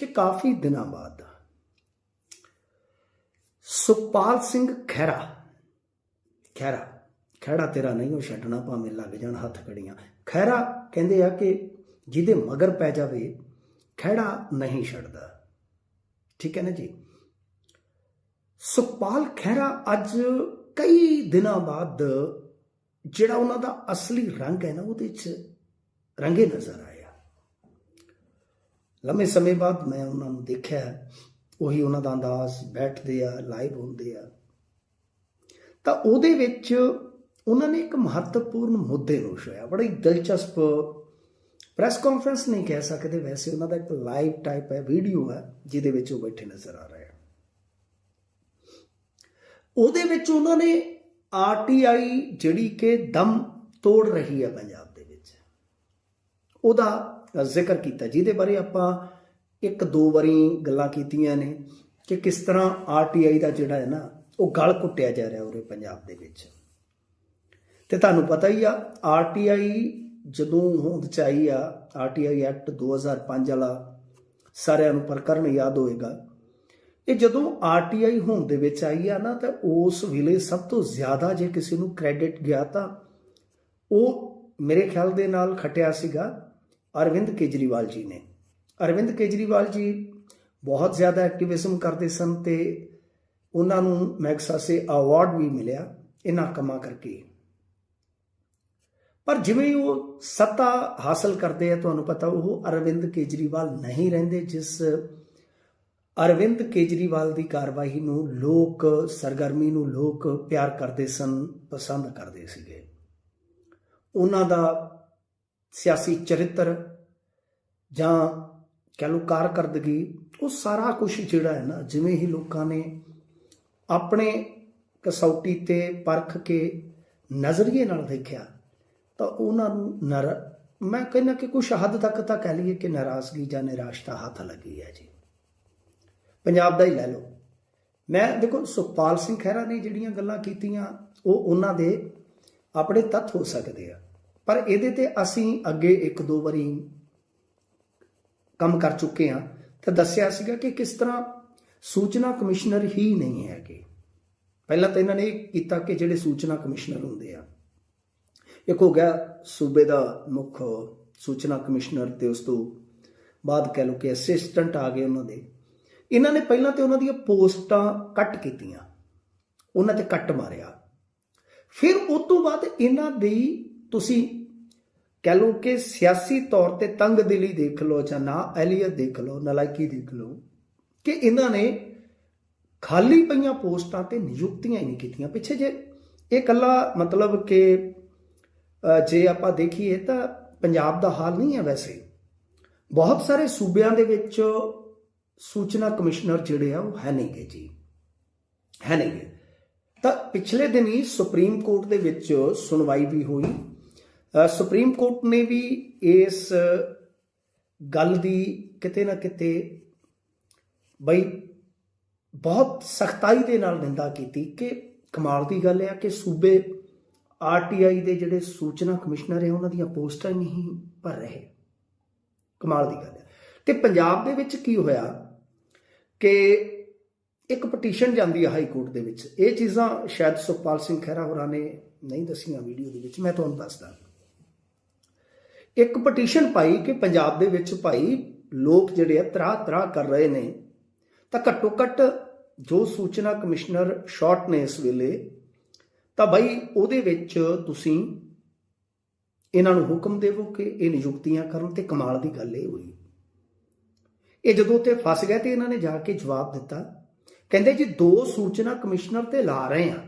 ਕਿ ਕਾਫੀ ਦਿਨਾਂ ਬਾਅਦ ਸੁਖਪਾਲ ਸਿੰਘ ਖਹਿਰਾ ਖਹਿਰਾ, ਖਹਿੜਾ ਤੇਰਾ ਨਹੀਂ, ਉਹ ਛੱਡਣਾ ਭਾਵੇਂ ਲੱਗ ਜਾਣ ਹੱਥ ਕੜੀਆਂ। ਖਹਿਰਾ ਕਹਿੰਦੇ ਆ ਕਿ ਜਿਹਦੇ ਮਗਰ ਪੈ ਜਾਵੇ, ਖਹਿੜਾ ਨਹੀਂ ਛੱਡਦਾ। ਠੀਕ ਹੈ ਨਾ ਜੀ? ਸੁਖਪਾਲ ਖਹਿਰਾ ਅੱਜ ਕਈ ਦਿਨਾਂ ਬਾਅਦ ਜਿਹੜਾ ਉਹਨਾਂ ਦਾ ਅਸਲੀ ਰੰਗ ਹੈ ਨਾ, ਉਹਦੇ 'ਚ ਰੰਗੇ ਨਜ਼ਰ ਆਇਆ ਲੰਮੇ ਸਮੇਂ ਬਾਅਦ ਮੈਂ ਉਹਨਾਂ ਨੂੰ ਦੇਖਿਆ, ਉਹੀ ਉਹਨਾਂ ਦਾ ਅੰਦਾਜ਼ ਬੈਠਦੇ ਆ ਲਾਈਵ ਹੁੰਦੇ ਆ। ਤਾਂ ਉਹਦੇ ਵਿੱਚ ਉਹਨਾਂ ਨੇ ਇੱਕ ਮਹੱਤਵਪੂਰਨ ਮੁੱਦੇ ਨੂੰ ਛੋਇਆ, ਬੜੀ ਦਿਲਚਸਪ ਪ੍ਰੈਸ ਕਾਨਫਰੰਸ ਨਹੀਂ ਕਹਿ ਸਕਦੇ, ਵੈਸੇ ਉਹਨਾਂ ਦਾ ਇੱਕ ਲਾਈਵ ਟਾਈਪ ਹੈ ਵੀਡੀਓ ਹੈ, ਜਿਹਦੇ ਵਿੱਚ ਉਹ ਬੈਠੇ ਨਜ਼ਰ ਆ ਰਹੇ ਆ। ਉਹਦੇ ਵਿੱਚ ਉਹਨਾਂ ਨੇ ਆਰਟੀਆਈ ਜਿਹੜੀ ਕਿ ਦਮ ਤੋੜ ਰਹੀ ਹੈ ਪੰਜਾਬ ਦੇ ਵਿੱਚ, ਉਹਦਾ ਜ਼ਿਕਰ ਕੀਤਾ। ਜਿਹਦੇ ਬਾਰੇ ਆਪਾਂ ਇੱਕ ਦੋ ਵਾਰੀ ਗੱਲਾਂ ਕੀਤੀਆਂ ਨੇ ਕਿ ਕਿਸ ਤਰ੍ਹਾਂ ਆਰਟੀਆਈ ਦਾ ਜਿਹੜਾ ਹੈ ਨਾ, ਉਹ ਗਲ ਕੁੱਟਿਆ ਜਾ ਰਿਹਾ ਉਰੇ ਪੰਜਾਬ ਦੇ ਵਿੱਚ। ਤੇ ਤੁਹਾਨੂੰ ਪਤਾ ਹੀ ਆ ਆਰਟੀਆਈ ਜਦੋਂ ਹੋਂਦ ਚ ਆਈ ਆ ਆਰਟੀਆਈ ਐਕਟ 2005 ਵਾਲਾ ਸਾਰਿਆਂ ਨੂੰ ਪ੍ਰਕਰਨ ਯਾਦ ਹੋਏਗਾ, ਇਹ ਜਦੋਂ ਆਰਟੀਆਈ ਹੋਂਦ ਦੇ ਵਿੱਚ ਆਈ ਆ ਨਾ, ਤਾਂ ਉਸ ਵੇਲੇ ਸਭ ਤੋਂ ਜ਼ਿਆਦਾ ਜੇ ਕਿਸੇ ਨੂੰ ਕ੍ਰੈਡਿਟ ਗਿਆ ਤਾਂ ਉਹ ਮੇਰੇ ਖਿਆਲ ਦੇ ਨਾਲ ਖਟਿਆ ਸੀਗਾ ਅਰਵਿੰਦ ਕੇਜਰੀਵਾਲ ਜੀ ਨੇ। ਅਰਵਿੰਦ ਕੇਜਰੀਵਾਲ ਜੀ ਬਹੁਤ ਜ਼ਿਆਦਾ ਐਕਟਿਵਿਜ਼ਮ ਕਰਦੇ ਸਨ ਤੇ ਉਹਨਾਂ ਨੂੰ ਮੈਗਸਾਸੇ ਅਵਾਰਡ ਵੀ ਮਿਲਿਆ ਇਹਨਾਂ ਕੰਮਾਂ ਕਰਕੇ। ਪਰ ਜਿਵੇਂ ਉਹ ਸੱਤਾ ਹਾਸਲ ਕਰਦੇ ਆ, ਤੁਹਾਨੂੰ ਪਤਾ ਉਹ ਅਰਵਿੰਦ ਕੇਜਰੀਵਾਲ ਨਹੀਂ ਰਹਿੰਦੇ, ਜਿਸ ਅਰਵਿੰਦ ਕੇਜਰੀਵਾਲ ਦੀ ਕਾਰਵਾਈ ਨੂੰ ਲੋਕ ਸਰਗਰਮੀ ਨੂੰ ਲੋਕ ਪਿਆਰ ਕਰਦੇ ਸਨ, ਪਸੰਦ ਕਰਦੇ ਸੀਗੇ। ਉਹਨਾਂ ਦਾ ਸਿਆਸੀ ਚਰਿੱਤਰ ਜਾਂ ਕਹਿ ਲੋ ਕਾਰਕਰਦਗੀ, ਉਹ ਸਾਰਾ ਕੁਝ ਜਿਹੜਾ ਹੈ ਨਾ, ਜਿਵੇਂ ਹੀ ਲੋਕਾਂ ਨੇ ਆਪਣੇ ਕਸੌਟੀ ਤੇ ਪਰਖ ਕੇ ਨਜ਼ਰੀਏ ਨਾਲ ਦੇਖਿਆ, ਤਾਂ ਉਹਨਾਂ ਨੂੰ ਨਰ, ਮੈਂ ਕਹਿੰਦਾ ਕਿ ਕੁਝ ਹੱਦ ਤੱਕ ਤਾਂ ਕਹਿ ਲਈਏ ਕਿ ਨਾਰਾਜ਼ਗੀ ਜਾਂ ਨਿਰਾਸ਼ਤਾ ਹੱਥ ਲੱਗੀ ਹੈ ਜੀ। ਪੰਜਾਬ ਦਾ ਹੀ ਲੈ ਲਓ। ਮੈਂ ਦੇਖੋ, ਸੁਖਪਾਲ ਸਿੰਘ ਖਹਿਰਾ ਨੇ ਜਿਹੜੀਆਂ ਗੱਲਾਂ ਕੀਤੀਆਂ, ਉਹ ਉਹਨਾਂ ਦੇ ਆਪਣੇ ਤੱਥ ਹੋ ਸਕਦੇ ਆ। ਪਰ ਇਹਦੇ ਤੇ ਅਸੀਂ ਅੱਗੇ ਇੱਕ ਦੋ ਵਾਰੀ ਕੰਮ ਕਰ ਚੁੱਕੇ ਹਾਂ ਤਾਂ ਦੱਸਿਆ ਸੀਗਾ ਕਿ ਕਿਸ ਤਰ੍ਹਾਂ ਸੂਚਨਾ ਕਮਿਸ਼ਨਰ ਹੀ ਨਹੀਂ ਹੈਗੇ। ਪਹਿਲਾਂ ਤਾਂ ਇਹਨਾਂ ਨੇ ਇਹ ਕੀਤਾ ਕਿ ਜਿਹੜੇ ਸੂਚਨਾ ਕਮਿਸ਼ਨਰ ਹੁੰਦੇ ਆ। ਇੱਕ ਹੋ ਗਿਆ ਸੂਬੇ ਦਾ ਮੁੱਖ ਸੂਚਨਾ ਕਮਿਸ਼ਨਰ ਤੇ ਉਸ ਤੋਂ ਬਾਅਦ ਕਹਿ ਲਓ ਕਿ ਅਸਿਸਟੈਂਟ ਆ ਗਏ ਉਹਨਾਂ ਦੇ। ਇਹਨਾਂ ਨੇ ਪਹਿਲਾਂ ਤੇ ਉਹਨਾਂ ਦੀਆਂ ਪੋਸਟਾਂ ਕੱਟ ਕੀਤੀਆਂ। ਉਹਨਾਂ ਤੇ ਕੱਟ ਮਾਰਿਆ। ਫਿਰ ਉਸ ਤੋਂ ਬਾਅਦ ਇਹਨਾਂ ਦੀ ਤੁਸੀਂ ਕਹਿ ਲਓ ਕਿ ਸਿਆਸੀ ਤੌਰ ਤੇ ਤੰਗ ਦਿਲੀ ਦੇਖ ਲਓ ਜਾਂ ਨਾ, ਅਹਿਲੀਅਤ ਦੇਖ ਲਓ, ਨਲਾਇਕੀ ਦੇਖ ਲਓ, ਕਿ ਇਹਨਾਂ ਨੇ ਖਾਲੀ ਪਈਆਂ ਪੋਸਟਾਂ ਤੇ ਨਿਯੁਕਤੀਆਂ ਹੀ ਨਹੀਂ ਕੀਤੀਆਂ। ਪਿੱਛੇ ਜੇ ਇਹ ਕੱਲਾ ਮਤਲਬ ਕਿ ਜੇ ਆਪਾਂ ਦੇਖੀਏ ਤਾਂ ਪੰਜਾਬ ਦਾ ਹਾਲ ਨਹੀਂ ਹੈ ਵੈਸੇ। ਬਹੁਤ ਸਾਰੇ ਸੂਬਿਆਂ ਦੇ ਵਿੱਚ ਸੂਚਨਾ ਕਮਿਸ਼ਨਰ ਜਿਹੜੇ ਆ, ਉਹ ਹੈ ਨਹੀਂਗੇ ਜੀ। ਹੈ ਨਹੀਂਗੇ। ਤਾਂ ਪਿਛਲੇ ਦਿਨੀ ਸੁਪਰੀਮ ਕੋਰਟ ਦੇ ਵਿੱਚ ਸੁਣਵਾਈ ਵੀ ਹੋਈ। ਸੁਪਰੀਮ ਕੋਰਟ ਨੇ ਵੀ ਇਸ ਗੱਲ ਦੀ ਕਿਤੇ ਨਾ ਕਿਤੇ ਬਈ ਬਹੁਤ ਸਖਤਾਈ ਦੇ ਨਾਲ ਨਿੰਦਾ ਕੀਤੀ ਕਿ ਕਮਾਲ ਦੀ ਗੱਲ ਹੈ ਕਿ ਸੂਬੇ ਆਰਟੀਆਈ ਦੇ ਜਿਹੜੇ ਸੂਚਨਾ ਕਮਿਸ਼ਨਰ ਹੈ ਉਹਨਾਂ ਦੀਆਂ ਪੋਸਟਾਂ ਨਹੀਂ ਭਰ ਰਹੇ। ਕਮਾਲ ਦੀ ਗੱਲ ਹੈ ਤੇ ਪੰਜਾਬ ਦੇ ਵਿੱਚ ਕੀ ਹੋਇਆ ਕਿ ਇੱਕ ਪਟੀਸ਼ਨ ਜਾਂਦੀ ਹੈ ਹਾਈ ਕੋਰਟ ਦੇ ਵਿੱਚ। ਇਹ ਚੀਜ਼ਾਂ ਸ਼ਾਇਦ ਸੁਖਪਾਲ ਸਿੰਘ ਖਹਿਰਾ ਹੋਰਾਂ ਨੇ ਨਹੀਂ ਦੱਸੀਆਂ ਵੀਡੀਓ ਦੇ ਵਿੱਚ, ਮੈਂ ਤੁਹਾਨੂੰ ਦੱਸਦਾ। ਇੱਕ ਪਟੀਸ਼ਨ ਪਾਈ ਕਿ ਪੰਜਾਬ ਦੇ ਵਿੱਚ ਭਾਈ ਲੋਕ ਜਿਹੜੇ ਆ ਤਰਾ ਤਰਾ ਕਰ ਰਹੇ ਨੇ। ਤਾਂ ਘੱਟੋ ਘੱਟ ਜੋ ਸੂਚਨਾ ਕਮਿਸ਼ਨਰ ਸ਼ਾਰਟ ਨੇ ਇਸ ਵੇਲੇ, ਤਾਂ ਭਾਈ ਉਹਦੇ ਵਿੱਚ ਤੁਸੀਂ ਇਹਨਾਂ ਨੂੰ ਹੁਕਮ ਦੇਵੋ ਕਿ ਇਹ ਨਿਯੁਕਤੀਆਂ ਕਰਨ ਤੇ ਕਮਾਲ ਦੀ ਗੱਲ ਇਹ ਹੋਈ। ਇਹ ਜਦੋਂ ਉੱਤੇ ਫਸ ਗਏ ਤੇ ਇਹਨਾਂ ਨੇ ਜਾ ਕੇ ਜਵਾਬ ਦਿੱਤਾ। ਕਹਿੰਦੇ ਜੀ ਦੋ ਸੂਚਨਾ ਕਮਿਸ਼ਨਰ ਤੇ ਲਾ ਰਹੇ ਆ,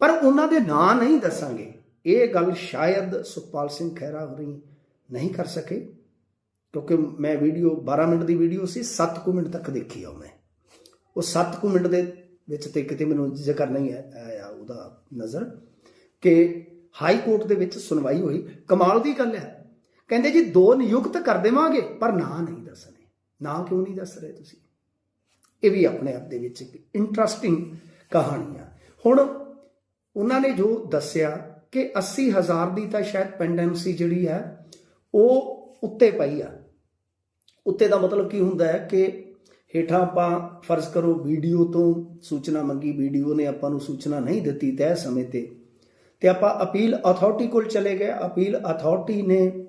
ਪਰ ਉਹਨਾਂ ਦੇ ਨਾਂ ਨਹੀਂ ਦੱਸਾਂਗੇ। ਇਹ ਗੱਲ ਸ਼ਾਇਦ ਸੁਖਪਾਲ ਸਿੰਘ ਖਹਿਰਾ ਹੋਰੀ ਨਹੀਂ ਕਰ ਸਕੇ, ਕਿਉਂਕਿ ਮੈਂ ਵੀਡੀਓ 12 ਮਿੰਟ ਦੀ ਵੀਡੀਓ ਸੀ 7 ਕੁ ਮਿੰਟ ਤੱਕ ਦੇਖੀ ਆ ਮੈਂ। ਉਹ 7 ਕੁ ਮਿੰਟ ਦੇ ਵਿੱਚ ਤੇ ਕਿਤੇ ਮੈਨੂੰ ਜ਼ਿਕਰ ਨਹੀਂ ਆਇਆ ਉਹਦਾ ਨਜ਼ਰ, ਕਿ ਹਾਈ ਕੋਰਟ ਦੇ ਵਿੱਚ ਸੁਣਵਾਈ ਹੋਈ। ਕਮਾਲ ਦੀ ਗੱਲ ਹੈ ਕਹਿੰਦੇ ਜੀ, ਦੋ ਨਿਯੁਕਤ ਕਰ ਦੇਵਾਂਗੇ, ਪਰ ਨਾਂ ਨਹੀਂ ਦੱਸਣੇ। ਨਾਂ ਕਿਉਂ ਨਹੀਂ ਦੱਸ ਰਹੇ ਤੁਸੀਂ? ਇਹ ਵੀ ਆਪਣੇ ਆਪ ਦੇ ਵਿੱਚ ਇੱਕ ਇੰਟਰਸਟਿੰਗ ਕਹਾਣੀ ਆ। ਹੁਣ ਉਹਨਾਂ ਨੇ ਜੋ ਦੱਸਿਆ ਕਿ 80000 ਦੀ ਤਾਂ ਸ਼ਾਇਦ ਪੈਂਡੈਂਸੀ ਜਿਹੜੀ ਹੈ, ਉਹ ਉੱਤੇ ਪਈ ਆ। ਉੱਤੇ ਦਾ ਮਤਲਬ ਕੀ ਹੁੰਦਾ ਹੈ ਕਿ ਹੇਠਾਂ ਆਪਾਂ ਫਰਜ਼ ਕਰੋ ਵੀਡੀਓ ਤੋਂ ਸੂਚਨਾ ਮੰਗੀ, ਵੀਡੀਓ ਨੇ ਆਪਾਂ ਨੂੰ ਸੂਚਨਾ ਨਹੀਂ ਦਿੱਤੀ ਤੈਅ ਸਮੇਂ ਤੇ। ਤੇ ਆਪਾਂ ਅਪੀਲ ਅਥਾਰਟੀ ਕੋਲ ਚਲੇ ਗਏ। ਅਪੀਲ ਅਥਾਰਟੀ ਨੇ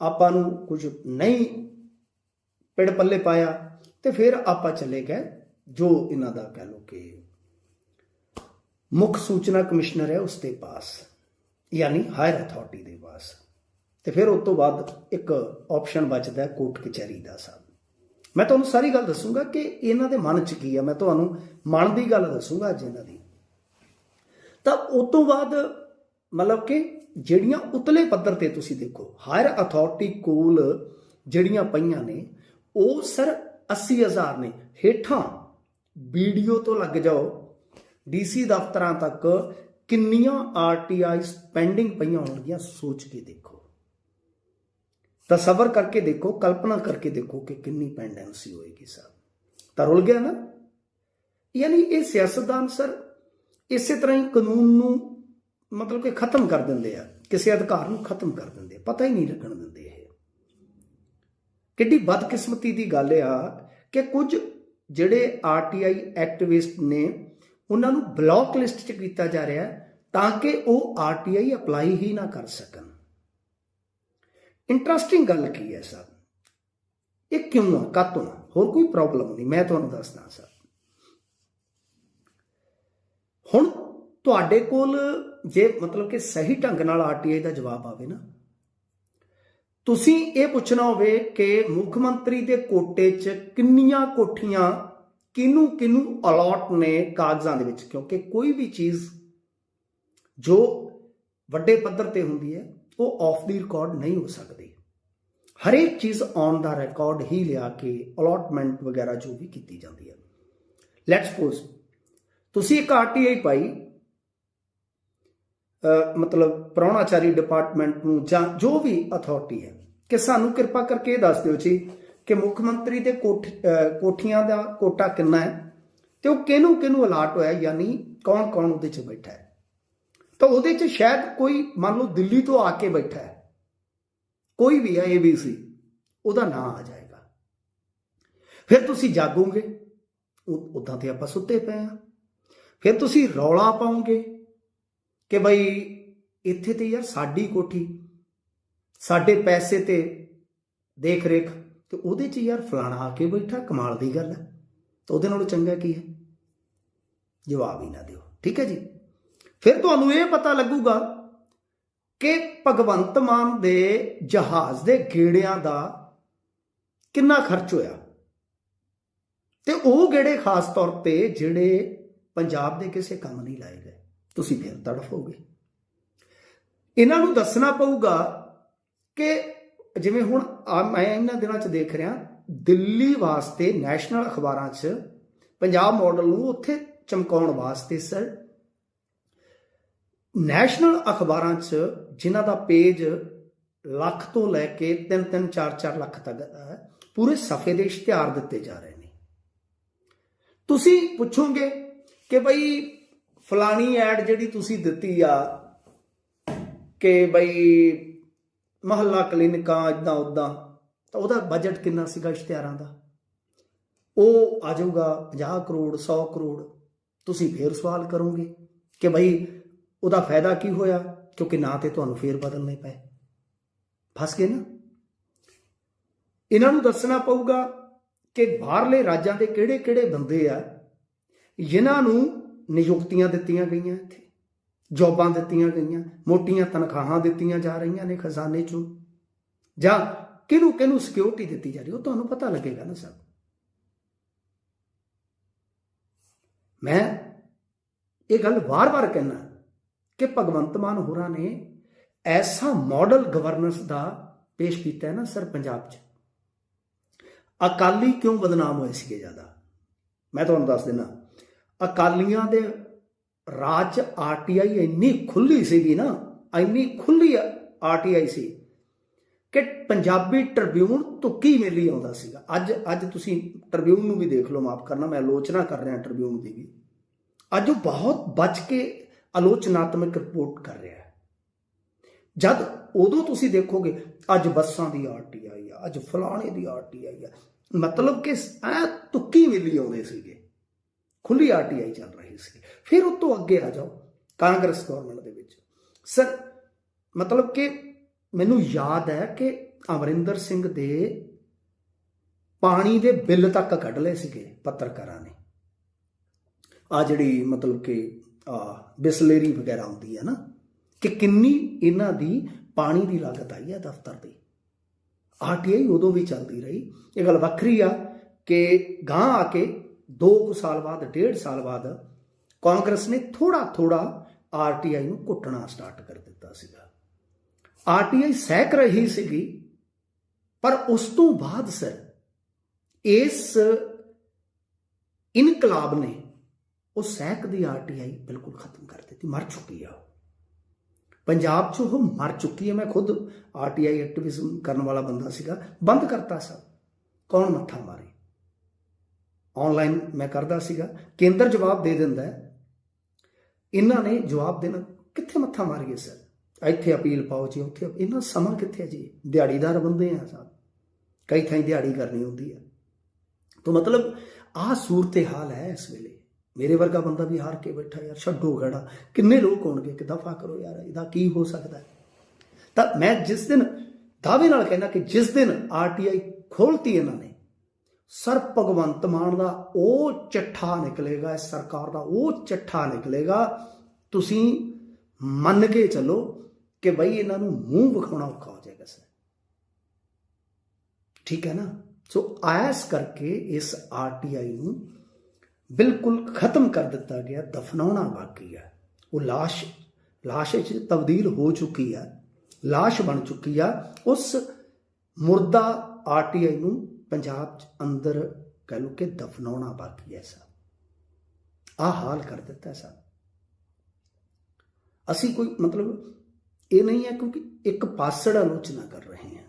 ਆਪਾਂ ਨੂੰ ਕੁਝ ਨਹੀਂ ਪਿੜ ਪੱਲੇ ਪਾਇਆ ਤੇ ਫਿਰ ਆਪਾਂ ਚਲੇ ਗਏ, ਜੋ ਇਹਨਾਂ ਦਾ ਕਹਿ ਲੋ ਕਿ ਮੁੱਖ ਸੂਚਨਾ ਕਮਿਸ਼ਨਰ ਹੈ, ਉਸ ਦੇ ਪਾਸ। ਯਾਨੀ ਹਾਇਰ ਅਥਾਰਟੀ ਦੇ ਪਾਸ ਤੇ ਫਿਰ ਉਸ ਤੋਂ ਬਾਅਦ ਇੱਕ ਆਪਸ਼ਨ ਬਚਦਾ ਹੈ ਕੋਰਟ ਕਚਹਿਰੀ ਦਾ ਸਾਹਿਬ ਮੈਂ ਤੁਹਾਨੂੰ ਸਾਰੀ ਗੱਲ ਦੱਸੂਗਾ ਕਿ ਇਹਨਾਂ ਦੇ ਮਨ 'ਚ ਕੀ ਆ। ਮੈਂ ਤੁਹਾਨੂੰ ਮਨ ਦੀ ਗੱਲ ਦੱਸੂਗਾ ਅੱਜ ਇਹਨਾਂ ਦੀ। ਤਾਂ ਉਸ ਤੋਂ ਬਾਅਦ ਮਤਲਬ ਕਿ ਜਿਹੜੀਆਂ ਉਤਲੇ ਪੱਧਰ ਤੇ ਤੁਸੀਂ ਦੇਖੋ ਹਾਇਰ ਅਥਾਰਟੀ ਕੋਲ ਜਿਹੜੀਆਂ ਪਈਆਂ ਨੇ, ਉਹ ਸਰ 80000 ਨੇ। ਹੇਠਾਂ ਵੀਡੀਓ ਤੋਂ ਲੱਗ ਜਾਓ ਡੀਸੀ ਦਫ਼ਤਰਾਂ ਤੱਕ ਕਿੰਨੀਆਂ ਆਰਟੀਆਈ ਪੈਂਡਿੰਗ ਪਈਆਂ ਹੋਣਗੀਆਂ ਸੋਚ ਕੇ ਦੇਖੋ। ਤਸਵਰ ਕਰਕੇ ਦੇਖੋ, ਕਲਪਨਾ ਕਰਕੇ ਦੇਖੋ ਕਿ ਕਿੰਨੀ ਪੈਂਡੈਂਸੀ ਹੋਏਗੀ ਸਰ। ਤਾਂ ਰੁਲ ਗਿਆ ਨਾ? ਯਾਨੀ ਇਹ ਸਿਆਸਤਦਾਨ ਸਰ ਇਸੇ ਤਰ੍ਹਾਂ ਹੀ ਕਾਨੂੰਨ ਨੂੰ ਮਤਲਬ ਕਿ ਖਤਮ ਕਰ ਦਿੰਦੇ ਆ। ਕਿਸੇ ਅਧਿਕਾਰ ਨੂੰ ਖਤਮ ਕਰ ਦਿੰਦੇ ਪਤਾ ਹੀ ਨਹੀਂ ਲੱਗਣ ਦਿੰਦੇ ਇਹ। ਕਿੱਡੀ ਬਦਕਿਸਮਤੀ ਦੀ ਗੱਲ ਆ ਕਿ ਕੁਝ ਜਿਹੜੇ ਆਰਟੀਆਈ ਐਕਟਿਵਿਸਟ ਨੇ ਉਹਨਾਂ ਨੂੰ ਬਲੌਕ ਲਿਸਟ 'ਚ ਕੀਤਾ ਜਾ ਰਿਹਾ ਤਾਂ ਕਿ ਉਹ ਆਰਟੀਆਈ ਅਪਲਾਈ ਹੀ ਨਾ ਕਰ ਸਕਣ। ਇੰਟਰਸਟਿੰਗ ਗੱਲ ਕੀ ਹੈ ਸਰ? ਇਹ ਕਿਉਂ ਆ? ਕਾਤੋਂ ਆ? ਹੋਰ ਕੋਈ ਪ੍ਰੋਬਲਮ ਨਹੀਂ। ਮੈਂ ਤੁਹਾਨੂੰ ਦੱਸਦਾ ਸਰ। ਹੁਣ ਤੁਹਾਡੇ ਕੋਲ ਜੇ ਮਤਲਬ ਕਿ ਸਹੀ ਢੰਗ ਨਾਲ ਆਰਟੀਆਈ ਦਾ ਜਵਾਬ ਆਵੇ ਨਾ, ਤੁਸੀਂ ਇਹ ਪੁੱਛਣਾ ਹੋਵੇ ਕਿ ਮੁੱਖ ਮੰਤਰੀ ਦੇ ਕੋਟੇ 'ਚ ਕਿੰਨੀਆਂ ਕੋਠੀਆਂ ਕਿਨੂੰ ਕਿਨੂੰ ਅਲਾਟ ਨੇ ਕਾਗਜ਼ਾਂ ਦੇ ਵਿੱਚ? ਕਿਉਂਕਿ ਕੋਈ ਵੀ ਚੀਜ਼ ਜੋ ਵੱਡੇ ਪੱਧਰ ਤੇ ਹੁੰਦੀ ਹੈ, ਉਹ ਆਫ ਦੀ ਰਿਕਾਰਡ ਨਹੀਂ ਹੋ ਸਕਦੀ। ਹਰੇਕ ਚੀਜ਼ ਔਨ ਦਾ ਰਿਕਾਰਡ ਹੀ ਲਿਆ ਕੇ ਅਲਾਟਮੈਂਟ ਵਗੈਰਾ ਜੋ ਵੀ ਕੀਤੀ ਜਾਂਦੀ ਹੈ। ਲੈਟਸ ਸਪੋਜ਼ ਤੁਸੀਂ ਇੱਕ ਆਰਟੀਆਈ ਪਾਈ ਮਤਲਬ ਪ੍ਰਾਹੁਣਾਚਾਰੀ ਡਿਪਾਰਟਮੈਂਟ ਨੂੰ ਜਾਂ ਜੋ ਵੀ ਅਥਾਰਟੀ ਹੈ, ਕਿ ਸਾਨੂੰ ਕਿਰਪਾ ਕਰਕੇ ਇਹ ਦੱਸ ਦਿਓ ਜੀ ਕਿ ਮੁੱਖ ਮੰਤਰੀ ਦੇ ਕੋਠ- ਕੋਠੀਆਂ ਦਾ ਕੋਟਾ ਕਿੰਨਾ ਹੈ ਤੇ ਉਹ ਕਿਹਨੂੰ ਕਿਹਨੂੰ ਅਲਾਟ ਹੋਇਆ, ਯਾਨੀ ਕੌਣ ਕੌਣ ਉਹਦੇ 'ਚ ਬੈਠਾ ਹੈ? ਤਾਂ ਉਹਦੇ 'ਚ ਸ਼ਾਇਦ ਕੋਈ, ਮੰਨ ਲਓ ਦਿੱਲੀ ਤੋਂ ਆ ਕੇ ਬੈਠਾ ਹੈ, ਕੋਈ ਵੀ ਹੈ ABC ਉਹਦਾ ਨਾਂ ਆ ਜਾਏਗਾ। ਫਿਰ ਤੁਸੀਂ ਜਾਗੋਗੇ ਉਦਾਂ ਤੇ ਆਪਾਂ ਸੁੱਤੇ ਪਏ ਆ ਫਿਰ ਤੁਸੀਂ ਰੌਲਾ ਪਾਉਂਗੇ ਕਿ ਬਈ ਇੱਥੇ ਤੇ ਯਾਰ ਸਾਡੀ ਕੋਠੀ, ਸਾਡੇ ਪੈਸੇ ਤੇ ਦੇਖ ਰੇਖ ਤੇ ਉਹਦੇ 'ਚ ਯਾਰ ਫਲਾਣਾ ਆ ਕੇ ਬੈਠਾ, ਕਮਾਲ ਦੀ ਗੱਲ ਹੈ। ਤਾਂ ਉਹਦੇ ਨਾਲੋਂ ਚੰਗਾ ਕੀ ਹੈ? ਜਵਾਬ ਹੀ ਨਾ ਦਿਓ। ਠੀਕ ਹੈ ਜੀ? ਫਿਰ ਤੁਹਾਨੂੰ ਇਹ ਪਤਾ ਲੱਗੂਗਾ ਕਿ ਭਗਵੰਤ ਮਾਨ ਦੇ ਜਹਾਜ਼ ਦੇ ਗੇੜਿਆਂ ਦਾ ਕਿੰਨਾ ਖਰਚ ਹੋਇਆ। ਤੇ ਉਹ ਗੇੜੇ ਖਾਸ ਤੌਰ ਤੇ ਜਿਹੜੇ ਪੰਜਾਬ ਦੇ ਕਿਸੇ ਕੰਮ ਨਹੀਂ ਲਾਏ ਗਏ। ਤੁਸੀਂ ਫਿਰ ਤੜਫੋਗੇ। ਇਹਨਾਂ ਨੂੰ ਦੱਸਣਾ ਪਊਗਾ ਕਿ ਜਿਵੇਂ ਹੁਣ ਮੈਂ ਇਹਨਾਂ ਦਿਨਾਂ 'ਚ ਦੇਖ ਰਿਹਾ, ਦਿੱਲੀ ਵਾਸਤੇ ਨੈਸ਼ਨਲ ਅਖਬਾਰਾਂ 'ਚ ਪੰਜਾਬ ਮਾਡਲ ਨੂੰ ਉੱਥੇ ਚਮਕਾਉਣ ਵਾਸਤੇ ਸਰ ਨੈਸ਼ਨਲ ਅਖਬਾਰਾਂ 'ਚ ਜਿਨ੍ਹਾਂ ਦਾ ਪੇਜ ਲੱਖ ਤੋਂ ਲੈ ਕੇ 3-3 4-4 ਲੱਖ ਤੱਕ ਹੈ, ਪੂਰੇ ਸਫੇ ਦੇ ਇਸ਼ਤਿਹਾਰ ਦਿੱਤੇ ਜਾ ਰਹੇ ਨੇ। ਤੁਸੀਂ ਪੁੱਛੋਗੇ ਕਿ ਬਈ ਫਲਾਣੀ ਐਡ ਜਿਹੜੀ ਤੁਸੀਂ ਦਿੱਤੀ ਆ, ਕਿ ਬਈ ਮਹੱਲਾ ਕਲੀਨਿਕਾਂ ਇਦਾਂ ਉਦਾਂ ਤਾਂ ਉਹਦਾ ਬਜਟ ਕਿੰਨਾ ਸੀਗਾ ਇਸ਼ਤਿਹਾਰਾਂ ਦਾ? ਉਹ ਆ ਜਾਊਗਾ 50 ਕਰੋੜ 100 ਕਰੋੜ, ਤੁਸੀਂ ਫੇਰ ਸਵਾਲ ਕਰੋਗੇ ਕਿ ਬਈ ਉਹਦਾ ਫਾਇਦਾ ਕੀ ਹੋਇਆ? ਕਿਉਂਕਿ ਨਾ ਤੇ ਤੁਹਾਨੂੰ ਫੇਰ ਬਦਲਣੇ ਪਏ। ਫਸ ਗਏ ਨਾ। ਇਹਨਾਂ ਨੂੰ ਦੱਸਣਾ ਪਊਗਾ ਕਿ ਬਾਹਰਲੇ ਰਾਜਾਂ ਦੇ ਕਿਹੜੇ-ਕਿਹੜੇ ਬੰਦੇ ਆ, ਜਿਨ੍ਹਾਂ ਨੂੰ ਨਿਯੁਕਤੀਆਂ ਦਿੱਤੀਆਂ ਗਈਆਂ ਇੱਥੇ। ਜੌਬਾਂ ਦਿੱਤੀਆਂ ਗਈਆਂ, ਮੋਟੀਆਂ ਤਨਖਾਹਾਂ ਦਿੱਤੀਆਂ ਜਾ ਰਹੀਆਂ ਨੇ ਖਜ਼ਾਨੇ ਚੋਂ। ਜਾਂ ਕਿਹਨੂੰ ਕਿਹਨੂੰ ਸਿਕਿਉਰਿਟੀ ਦਿੱਤੀ ਜਾ ਰਹੀ, ਉਹ ਤੁਹਾਨੂੰ ਪਤਾ ਲੱਗੇਗਾ ਨਾ ਸਭ। ਮੈਂ ਇਹ ਗੱਲ ਵਾਰ-ਵਾਰ ਕਹਿਣਾ ਕਿ ਭਗਵੰਤ ਮਾਨ ਹੋਰਾਂ ਨੇ ਐਸਾ ਮਾਡਲ ਗਵਰਨੈਂਸ ਦਾ ਪੇਸ਼ ਕੀਤਾ ਹੈ ਨਾ ਸਰ ਪੰਜਾਬ 'ਚ। ਅਕਾਲੀ ਕਿਉਂ ਬਦਨਾਮ ਹੋਏ ਸੀਗੇ ਜ਼ਿਆਦਾ? ਮੈਂ ਤੁਹਾਨੂੰ ਦੱਸ ਦਿੰਦਾ, ਅਕਾਲੀਆਂ ਦੇ ਰਾਜ 'ਚ ਆਰਟੀਆਈ ਇੰਨੀ ਖੁੱਲੀ ਸੀਗੀ ਨਾ, ਇੰਨੀ ਖੁੱਲੀ ਆਰਟੀਆਈ ਸੀ ਕਿ ਪੰਜਾਬੀ ਟ੍ਰਿਬਿਊਨ ਤੁੱਕੀ ਮੇਲੀ ਆਉਂਦਾ ਸੀਗਾ। ਅੱਜ ਅੱਜ ਤੁਸੀਂ ਟ੍ਰਿਬਿਊਨ ਨੂੰ ਵੀ ਦੇਖ ਲਓ, ਮਾਫ ਕਰਨਾ, ਮੈਂ ਆਲੋਚਨਾ ਕਰ ਰਿਹਾ ਟ੍ਰਿਬਿਊਨ ਦੀ ਵੀ। ਅੱਜ ਉਹ ਬਹੁਤ ਬਚ ਕੇ ਆਲੋਚਨਾਤਮਕ ਰਿਪੋਰਟ ਕਰ ਰਿਹਾ ਹੈ। ਜਦ ਉਦੋਂ ਤੁਸੀਂ ਦੇਖੋਗੇ, ਅੱਜ ਬੱਸਾਂ ਦੀ ਆਰਟੀਆਈ ਆ, ਅੱਜ ਫਲਾਣੇ ਦੀ ਆਰਟੀਆਈ ਆ, ਮਤਲਬ ਕਿ ਐ ਤੁੱਕੀ ਮੇਲੀ ਆਉਂਦੇ ਸੀਗੇ। ਖੁੱਲੀ ਆਰਟੀਆਈ ਚੱਲ ਰਹੀ ਫਿਰ ਉਸ ਤੋਂ ਅੱਗੇ ਆ ਜਾਓ ਕਾਂਗਰਸ ਗਵਰਨਮੈਂਟ ਦੇ ਵਿੱਚ। ਸਰ, ਮਤਲਬ ਕਿ ਮੈਨੂੰ ਯਾਦ ਹੈ ਕਿ ਅਮਰਿੰਦਰ ਸਿੰਘ ਦੇ ਪਾਣੀ ਦੇ ਬਿੱਲ ਤੱਕ ਕੱਢ ਲਏ ਸੀਗੇ ਪੱਤਰਕਾਰਾਂ ਨੇ। ਆ ਜਿਹੜੀ ਮਤਲਬ ਕਿ ਆ ਬਿਸਲੇਰੀ ਵਗੈਰਾ ਹੁੰਦੀ ਹੈ ਨਾ, ਕਿ ਕਿੰਨੀ ਇਹਨਾਂ ਦੀ ਪਾਣੀ ਦੀ ਲਾਗਤ ਆਈ ਹੈ ਦਫ਼ਤਰ ਦੀ। ਆਰਟੀਆਈ ਉਦੋਂ ਵੀ ਚੱਲਦੀ ਰਹੀ। ਇਹ ਗੱਲ ਵੱਖਰੀ ਆ ਕਿ ਗਾਂ ਆ ਕੇ 2 ਸਾਲ ਬਾਅਦ, ਡੇਢ ਸਾਲ ਬਾਅਦ ਕਾਂਗਰਸ ਨੇ ਥੋੜਾ ਥੋੜਾ ਆਰਟੀਆਈ ਨੂੰ ਘੁੱਟਣਾ ਸਟਾਰਟ ਕਰ ਦਿੱਤਾ ਸੀਗਾ ਆਰਟੀਆਈ ਸਹਿਕ ਰਹੀ ਸੀਗੀ, ਪਰ ਉਸ ਤੋਂ ਬਾਅਦ ਸਰ, ਇਸ ਇਨਕਲਾਬ ਨੇ ਉਹ ਸਹਿਕ ਦੀ ਆਰਟੀਆਈ ਬਿਲਕੁਲ ਖਤਮ ਕਰ ਦਿੱਤੀ, ਮਰ ਚੁੱਕੀ ਆ ਉਹ। ਪੰਜਾਬ 'ਚ ਉਹ ਮਰ ਚੁੱਕੀ ਹੈ ਮੈਂ ਖੁਦ ਆਰਟੀਆਈ ਐਕਟਿਵਿਜ਼ਮ ਕਰਨ ਵਾਲਾ ਬੰਦਾ ਸੀਗਾ, ਬੰਦ ਕਰਤਾ ਸਭ ਕੌਣ ਮੱਥਾ ਮਾਰੇ ਆਨਲਾਈਨ ਮੈਂ ਕਰਦਾ ਸੀਗਾ, ਕੇਂਦਰ ਜਵਾਬ ਦੇ ਦਿੰਦਾ ਇਹਨਾਂ ਨੇ ਜਵਾਬ ਦੇਣਾ, ਕਿੱਥੇ ਮੱਥਾ ਮਾਰ ਗਏ ਸਰ? ਇੱਥੇ ਅਪੀਲ ਪਾਓ ਜੀ, ਉੱਥੇ ਇਹਨਾਂ ਸਮਾਂ ਕਿੱਥੇ ਹੈ ਜੀ? ਦਿਹਾੜੀਦਾਰ ਬੰਦੇ ਆ ਸਾਹਿਬ ਕਈ ਥਾਈਂ ਦਿਹਾੜੀ ਕਰਨੀ ਹੁੰਦੀ ਹੈ ਤਾਂ ਮਤਲਬ ਆਹ ਸੂਰਤ ਹਾਲ ਹੈ ਇਸ ਵੇਲੇ। ਮੇਰੇ ਵਰਗਾ ਬੰਦਾ ਵੀ ਹਾਰ ਕੇ ਬੈਠਾ ਯਾਰ, ਛੱਡੋ ਖੜਾ ਕਿੰਨੇ ਲੋਕ ਹੋਣਗੇ ਕਿ ਦਫਾ ਕਰੋ ਯਾਰ, ਇਹਦਾ ਕੀ ਹੋ ਸਕਦਾ ਹੈ? ਤਾਂ ਮੈਂ ਜਿਸ ਦਿਨ ਦਾਅਵੇ ਨਾਲ ਕਹਿੰਦਾ ਕਿ ਜਿਸ ਦਿਨ ਆਰਟੀਆਈ ਖੋਲਤੀ ਇਹਨਾਂ ਨੇ ਸਰ ਭਗਵੰਤ ਮਾਨ ਦਾ ਉਹ ਚੱਠਾ ਨਿਕਲੇਗਾ ਇਸ ਸਰਕਾਰ ਦਾ ਉਹ ਚੱਠਾ ਨਿਕਲੇਗਾ ਤੁਸੀਂ ਮੰਨ ਕੇ ਚੱਲੋ ਕਿ ਬਈ ਇਹਨਾਂ ਨੂੰ ਮੂੰਹ ਵਿਖਾਉਣਾ ਔਖਾ ਹੋ ਜਾਏਗਾ ਸਰ ਠੀਕ ਹੈ ਨਾ ਸੋ ਆਇਸ ਕਰਕੇ ਇਸ ਆਰਟੀਆਈ ਨੂੰ ਬਿਲਕੁਲ ਖਤਮ ਕਰ ਦਿੱਤਾ ਗਿਆ ਦਫਨਾਉਣਾ ਬਾਕੀ ਹੈ ਉਹ লাশ লাশ ਵਿੱਚ ਤਬਦੀਲ ਹੋ ਚੁੱਕੀ ਹੈ লাশ ਬਣ ਚੁੱਕੀ ਆ ਉਸ ਮੁਰਦਾ ਆਰਟੀਆਈ ਨੂੰ ਪੰਜਾਬ ਚ ਅੰਦਰ ਕਹਿ ਲਓ ਕਿ ਦਫਨਾਉਣਾ ਬਾਕੀ ਹੈ ਸਰ ਆ ਹਾਲ ਕਰ ਦਿੱਤਾ ਸਰ ਅਸੀਂ ਕੋਈ ਮਤਲਬ ਇਹ ਨਹੀਂ ਹੈ ਕਿਉਂਕਿ ਇੱਕ ਪਾਸੜ ਆਲੋਚਨਾ ਕਰ ਰਹੇ ਹਾਂ।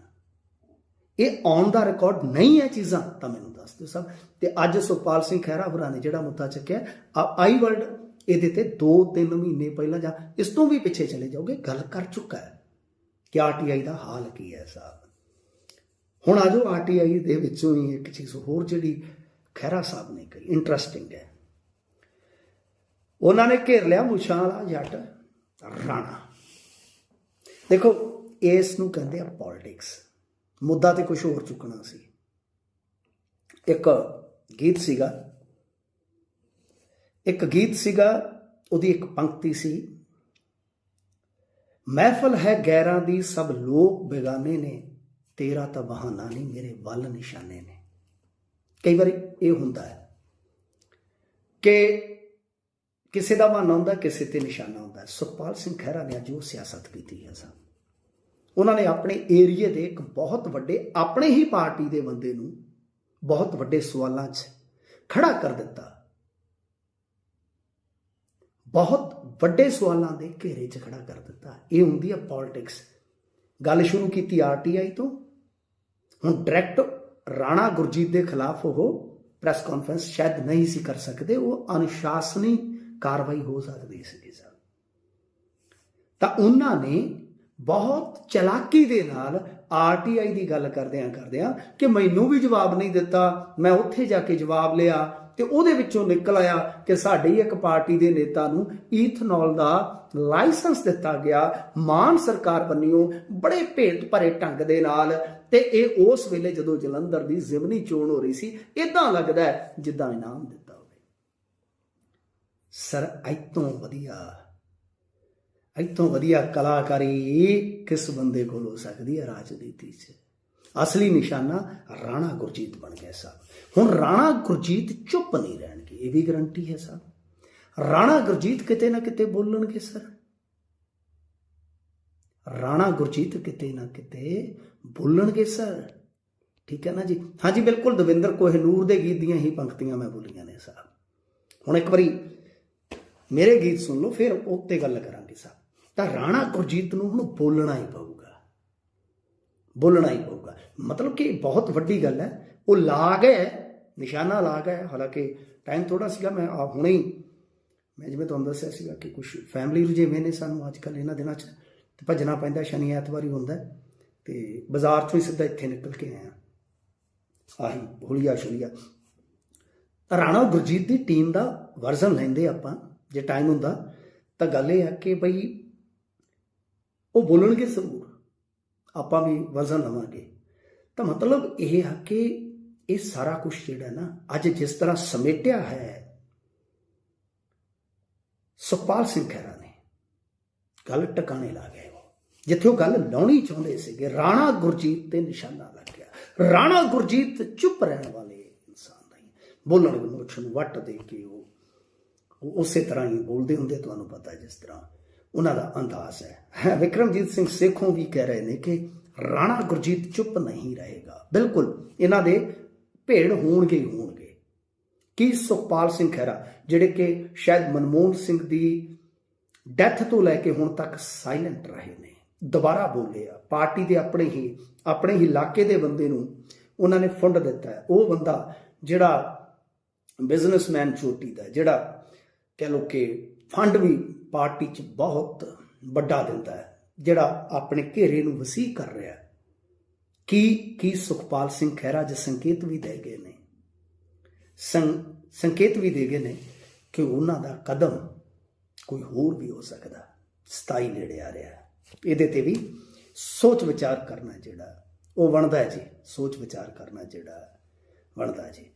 ਇਹ ਔਨ ਦਾ ਰਿਕਾਰਡ ਨਹੀਂ ਹੈ ਚੀਜ਼ਾਂ, ਤਾਂ ਮੈਨੂੰ ਦੱਸ ਦਿਓ ਸਭ। ਤੇ ਅੱਜ ਸੁਖਪਾਲ ਸਿੰਘ ਖਹਿਰਾ ਹੋਰਾਂ ਨੇ ਜਿਹੜਾ ਮੁੱਦਾ ਚੱਕਿਆ, ਆ- ਆਈ ਵਰਲਡ ਇਹਦੇ ਤੇ 2-3 ਮਹੀਨੇ ਪਹਿਲਾਂ ਜਾਂ ਇਸ ਤੋਂ ਵੀ ਪਿੱਛੇ ਚਲੇ ਜਾਓਗੇ, ਗੱਲ ਕਰ ਚੁੱਕਾ ਹੈ। ਕਿ ਆਰਟੀਆਈ ਦਾ ਹਾਲ ਕੀ ਹੈ ਸਾਹਿਬ ਹੁਣ ਆਜੋ ਆਰਟੀਆਈ ਦੇ ਵਿੱਚੋਂ ਹੀ ਇੱਕ ਚੀਜ਼ ਹੋਰ ਜਿਹੜੀ ਖਹਿਰਾ ਸਾਹਿਬ ਨੇ ਕਹੀ ਇੰਟਰਸਟਿੰਗ ਹੈ। ਉਹਨਾਂ ਨੇ ਘੇਰ ਲਿਆ ਮੁੱਛਾਂ ਵਾਲਾ ਜੱਟ, ਰਾਣਾ। ਦੇਖੋ, ਇਸ ਨੂੰ ਕਹਿੰਦੇ ਆ ਪੋਲਿਟਿਕਸ ਮੁੱਦਾ ਤੇ ਕੁਝ ਹੋਰ ਚੁੱਕਣਾ ਸੀ। ਇੱਕ ਗੀਤ ਸੀਗਾ। ਇੱਕ ਗੀਤ ਸੀਗਾ, ਉਹਦੀ ਇੱਕ ਪੰਕਤੀ ਸੀ। ਮਹਿਫਲ ਹੈ ਗੈਰਾਂ ਦੀ, ਸਭ ਲੋਕ ਬੇਗਾਨੇ ਨੇ। ਤੇਰਾ ਤਾਂ ਬਹਾਨਾ ਨਹੀਂ, ਮੇਰੇ ਵੱਲ ਨਿਸ਼ਾਨੇ ਨੇ। ਕਈ ਵਾਰੀ ਇਹ ਹੁੰਦਾ ਹੈ ਕਿ ਕਿਸੇ ਦਾ ਬਹਾਨਾ ਹੁੰਦਾ, ਕਿਸੇ ਤੇ ਨਿਸ਼ਾਨਾ ਹੁੰਦਾ ਸੁਖਪਾਲ ਸਿੰਘ ਖਹਿਰਾ ਨੇ ਅੱਜ ਉਹ ਸਿਆਸਤ ਕੀਤੀ ਹੈ ਸਾਹਿਬ ਉਹਨਾਂ ਨੇ ਆਪਣੇ ਏਰੀਏ ਦੇ ਇੱਕ ਬਹੁਤ ਵੱਡੇ, ਆਪਣੇ ਹੀ ਪਾਰਟੀ ਦੇ ਬੰਦੇ ਨੂੰ ਬਹੁਤ ਵੱਡੇ ਸਵਾਲਾਂ 'ਚ ਖੜਾ ਕਰ ਦਿੱਤਾ। ਬਹੁਤ ਵੱਡੇ ਸਵਾਲਾਂ ਦੇ ਘੇਰੇ 'ਚ ਖੜਾ ਕਰ ਦਿੱਤਾ। ਇਹ ਹੁੰਦੀ ਹੈ ਪੋਲਿਟਿਕਸ ਗੱਲ ਸ਼ੁਰੂ ਕੀਤੀ ਆਰਟੀਆਈ ਤੋਂ। ਹੁਣ ਡਾਇਰੈਕਟ ਰਾਣਾ ਗੁਰਜੀਤ ਦੇ ਖਿਲਾਫ ਉਹ ਪ੍ਰੈਸ ਕਾਨਫਰੰਸ ਸ਼ਾਇਦ ਨਹੀਂ ਸੀ ਕਰ ਸਕਦੇ, ਉਹ ਅਨੁਸ਼ਾਸਨੀ ਕਾਰਵਾਈ ਹੋ ਸਕਦੀ ਸੀ ਸਰ। ਤਾਂ ਉਹਨਾਂ ਨੇ ਬਹੁਤ ਚਲਾਕੀ ਦੇ ਨਾਲ ਆਰਟੀਆਈ ਦੀ ਗੱਲ ਕਰਦਿਆਂ ਕਰਦਿਆਂ ਕਿ ਮੈਨੂੰ ਵੀ ਜਵਾਬ ਨਹੀਂ ਦਿੱਤਾ, ਮੈਂ ਉੱਥੇ ਜਾ ਕੇ ਜਵਾਬ ਲਿਆ ਤੇ ਉਹਦੇ ਵਿੱਚੋਂ ਨਿਕਲ ਆਇਆ ਕਿ ਸਾਡੀ ਇੱਕ ਪਾਰਟੀ ਦੇ ਨੇਤਾ ਨੂੰ ਈਥਨੋਲ ਦਾ ਲਾਇਸੈਂਸ ਦਿੱਤਾ ਗਿਆ। ਮਾਨ ਸਰਕਾਰ ਬੰਨਿਓ ਬੜੇ ਭੇਤ ਭਰੇ ਢੰਗ ਦੇ ਨਾਲ ਤੇ ਇਹ ਉਸ ਵੇਲੇ ਜਦੋਂ ਜਲੰਧਰ ਦੀ ਜ਼ਿਮਨੀ ਚੋਣ ਹੋ ਰਹੀ ਸੀ ਇਦਾਂ ਲੱਗਦਾ ਜਿੱਦਾਂ ਇਨਾਮ ਦਿੱਤਾ ਹੋਵੇ। ਸਰ ਇਤੋਂ ਵਧੀਆ। ਇਤੋਂ ਵਧੀਆ ਕਲਾਕਾਰੀ ਕਿਸ ਬੰਦੇ ਕੋਲ ਹੋ ਸਕਦੀ ਹੈ ਰਾਜਨੀਤੀ 'ਚ? ਅਸਲੀ ਨਿਸ਼ਾਨਾ ਰਾਣਾ ਗੁਰਜੀਤ ਬਣ ਗਿਆ ਸਾਹਿਬ ਹੁਣ ਰਾਣਾ ਗੁਰਜੀਤ ਚੁੱਪ ਨਹੀਂ ਰਹਿਣਗੇ, ਇਹ ਵੀ ਗਰੰਟੀ ਹੈ ਸਾਹਿਬ ਰਾਣਾ ਗੁਰਜੀਤ ਕਿਤੇ ਨਾ ਕਿਤੇ ਬੋਲਣਗੇ ਸਰ। ਰਾਣਾ ਗੁਰਜੀਤ ਕਿਤੇ ਨਾ ਕਿਤੇ ਬੋਲਣਗੇ ਸਰ। ਠੀਕ ਹੈ ਨਾ ਜੀ? ਹਾਂਜੀ ਬਿਲਕੁਲ ਦਵਿੰਦਰ ਕੋਹਨੂਰ ਦੇ ਗੀਤ ਦੀਆਂ ਹੀ ਪੰਕਤੀਆਂ ਮੈਂ ਬੋਲੀਆਂ ਨੇ ਸਾਹਿਬ ਹੁਣ ਇੱਕ ਵਾਰੀ ਮੇਰੇ ਗੀਤ ਸੁਣ ਲਓ, ਫਿਰ ਉਹ 'ਤੇ ਗੱਲ ਕਰਾਂਗੇ ਸਾਹਿਬ ਤਾਂ ਰਾਣਾ ਗੁਰਜੀਤ ਨੂੰ ਹੁਣ ਬੋਲਣਾ ਹੀ ਪਊਗਾ। ਬੋਲਣਾ ਹੀ ਪਊਗਾ। ਮਤਲਬ ਕਿ ਬਹੁਤ ਵੱਡੀ ਗੱਲ ਹੈ। ਉਹ ਲਾਗ ਹੈ ਨਿਸ਼ਾਨਾ ਲਾਗ ਹੈ ਹਾਲਾਂਕਿ ਟਾਈਮ ਥੋੜਾ ਸੀਗਾ, ਮੈਂ ਆ ਹੁਣੇ ਹੀ ਮੈਂ ਜਿਵੇਂ ਤੁਹਾਨੂੰ ਦੱਸਿਆ ਸੀਗਾ ਕਿ ਕੁਝ ਫੈਮਿਲੀ ਰੁਝੇਵੇਂ ਨੇ ਸਾਨੂੰ ਅੱਜ ਕੱਲ ਇਹਨਾਂ ਦਿਨਾਂ 'ਚ। ਤੇ ਭੱਜਣਾ ਪੈਂਦਾ, ਸ਼ਨੀ ਐਤਵਾਰ ਹੀ ਹੁੰਦਾ ਹੈ। ਤੇ ਬਾਜ਼ਾਰ ਚੋਂ ਹੀ ਸਿੱਧਾ ਇੱਥੇ ਨਿਕਲ ਕੇ ਆਇਆ ਆਹੀ, ਹੁਲੀਆ ਸ਼ੁਲੀਆ। ਰਾਣਾ ਗੁਰਜੀਤ ਦੀ ਟੀਮ ਦਾ ਵਰਜ਼ਨ ਲੈਂਦੇ ਆਪਾਂ, ਜੇ ਟਾਈਮ ਹੁੰਦਾ, ਤਾਂ ਗੱਲ ਇਹ ਆ ਕਿ ਬਈ ਉਹ ਬੋਲਣਗੇ ਜ਼ਰੂਰ। ਆਪਾਂ ਵੀ ਵਜ਼ਨ ਲਵਾਂਗੇ। ਤਾਂ ਮਤਲਬ ਇਹ ਆ ਕਿ ਇਹ ਸਾਰਾ ਕੁਝ ਜਿਹੜਾ ਨਾ ਅੱਜ ਜਿਸ ਤਰ੍ਹਾਂ ਸਮੇਟਿਆ ਹੈ, ਸੁਖਪਾਲ ਸਿੰਘ ਖਹਿਰਾ ਨੇ ਗੱਲ ਟਿਕਾਣੇ ਲਾ ਗਏ। ਉਹ ਜਿੱਥੇ ਉਹ ਗੱਲ ਲਾਉਣੀ ਚਾਹੁੰਦੇ ਸੀਗੇ, ਰਾਣਾ ਗੁਰਜੀਤ ਤੇ ਨਿਸ਼ਾਨਾ ਲੱਗ ਗਿਆ। ਰਾਣਾ ਗੁਰਜੀਤ ਚੁੱਪ ਰਹਿਣ ਵਾਲੇ ਇਨਸਾਨ ਨਹੀਂ ਬੋਲਣ ਨੂੰ ਵੱਟ ਦੇ ਕੇ ਉਹ ਉਸੇ ਤਰ੍ਹਾਂ ਹੀ ਬੋਲਦੇ ਹੁੰਦੇ, ਤੁਹਾਨੂੰ ਪਤਾ ਜਿਸ ਤਰ੍ਹਾਂ ਉਹਨਾਂ ਦਾ ਅੰਦਾਜ਼ ਹੈ। ਵਿਕਰਮਜੀਤ ਸਿੰਘ ਸੇਖੋਂ ਵੀ ਕਹਿ ਰਹੇ ਨੇ ਕਿ ਰਾਣਾ ਗੁਰਜੀਤ ਚੁੱਪ ਨਹੀਂ ਰਹੇਗਾ। ਬਿਲਕੁਲ, ਇਹਨਾਂ ਦੇ ਭੇੜ ਹੋਣਗੇ ਹੋਣਗੇ। ਕੀ ਸੁਖਪਾਲ ਸਿੰਘ ਖਹਿਰਾ, ਜਿਹੜੇ ਕਿ ਸ਼ਾਇਦ ਮਨਮੋਹਨ ਸਿੰਘ ਦੀ ਡੈਥ ਤੋਂ ਲੈ ਕੇ ਹੁਣ ਤੱਕ ਸਾਇਲੈਂਟ ਰਹੇ ਨੇ, ਦੁਬਾਰਾ ਬੋਲੇ ਆ। ਪਾਰਟੀ ਦੇ ਆਪਣੇ ਹੀ ਆਪਣੇ ਹੀ ਇਲਾਕੇ ਦੇ ਬੰਦੇ ਨੂੰ ਉਹਨਾਂ ਨੇ ਫੰਡ ਦਿੱਤਾ ਹੈ। ਉਹ ਬੰਦਾ ਜਿਹੜਾ ਬਿਜ਼ਨਸਮੈਨ ਚੋਟੀ ਦਾ ਜਿਹੜਾ ਕਹਿ ਲੋ ਕਿ ਫੰਡ ਵੀ ਪਾਰਟੀ 'ਚ ਬਹੁਤ ਵੱਡਾ ਦਿੰਦਾ ਹੈ, ਜਿਹੜਾ ਆਪਣੇ ਘੇਰੇ ਨੂੰ ਵਸੀ ਕਰ ਰਿਹਾ ਹੈ। ਕੀ ਕੀ ਸੁਖਪਾਲ ਸਿੰਘ ਖਹਿਰਾ ਜੇ ਸੰਕੇਤ ਵੀ ਦੇ ਗਏ ਨੇ? ਸੰਕੇਤ ਵੀ ਦੇ ਗਏ ਨੇ ਕਿ ਉਹਨਾਂ ਦਾ ਕਦਮ ਕੋਈ ਹੋਰ ਵੀ ਹੋ ਸਕਦਾ 27 ਨੇੜੇ ਆ ਰਿਹਾ ਇਹਦੇ ਤੇ ਵੀ ਸੋਚ ਵਿਚਾਰ ਕਰਨਾ ਜਿਹੜਾ, ਉਹ ਬਣਦਾ ਜੀ, ਸੋਚ ਵਿਚਾਰ ਕਰਨਾ ਜਿਹੜਾ ਬਣਦਾ ਜੀ।